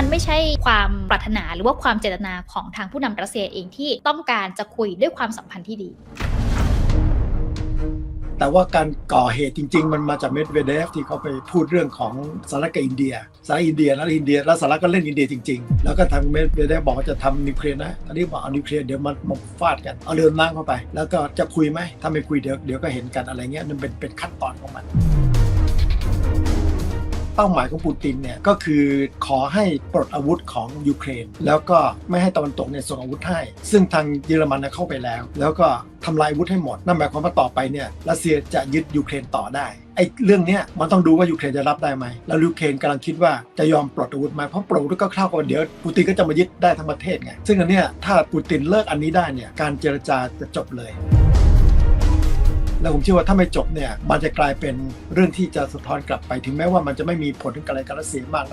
มันไม่ใช่ความปรารถนาหรือว่าความเจตนาของทางผู้นำรัสเซียเองที่ต้องการจะคุยด้วยความสัมพันธ์ที่ดี แต่ว่าการก่อเหตุจริง ๆ มันมาจากเมดเวเดฟที่เขาไปพูดเรื่องของสหรัฐกับอินเดียสหรัฐอินเดียแล้วอินเดียแล้วสหรัฐก็เล่นอินเดียจริง ๆ แล้วก็ทางเมดเวเดฟบอกว่าจะทำนิวเคลียร์นะตอนนี้บอกเอานิวเคลียร์เดี๋ยวมันมาฟาดกันเอาเรือดำน้ำเข้าไป แล้วก็จะคุยไหมถ้าไม่คุยเดี๋ยวเดี๋ยวก็เห็นกันอะไรเงี้ยมันเป็นเป็นขั้นตอนของมัน เป้าหมายของปูตินเนี่ยก็คือขอให้ปลดอาวุธของยูเครน แล้วก็ไม่ให้ตะวันตกเนี่ยส่งอาวุธให้ ซึ่งทางเยอรมันเข้าไปแล้ว แล้วก็ทำลายอาวุธให้หมด นั่นหมายความว่าต่อไปเนี่ยรัสเซียจะยึดยูเครนต่อได้ไอ้เรื่องเนี้ยมันต้องดูว่ายูเครนจะรับได้ไหม แล้วยูเครนกำลังคิดว่าจะยอมปลดอาวุธไหมเพราะปลดอาวุธก็เข้ากับเดี๋ยวปูตินก็จะมายึดได้ทั้งประเทศไง ซึ่งอันเนี้ยถ้าปูตินเลิกอันนี้ได้เนี่ยการเจรจาจะจบเลย แล้วผมเชื่อว่าถ้าไม่จบเนี่ยมันจะกลายเป็นเรื่องที่จะสะท้อนกลับไปถึงแม้ว่ามันจะไม่มีผลถึงอะไรกับรัสเซียมาก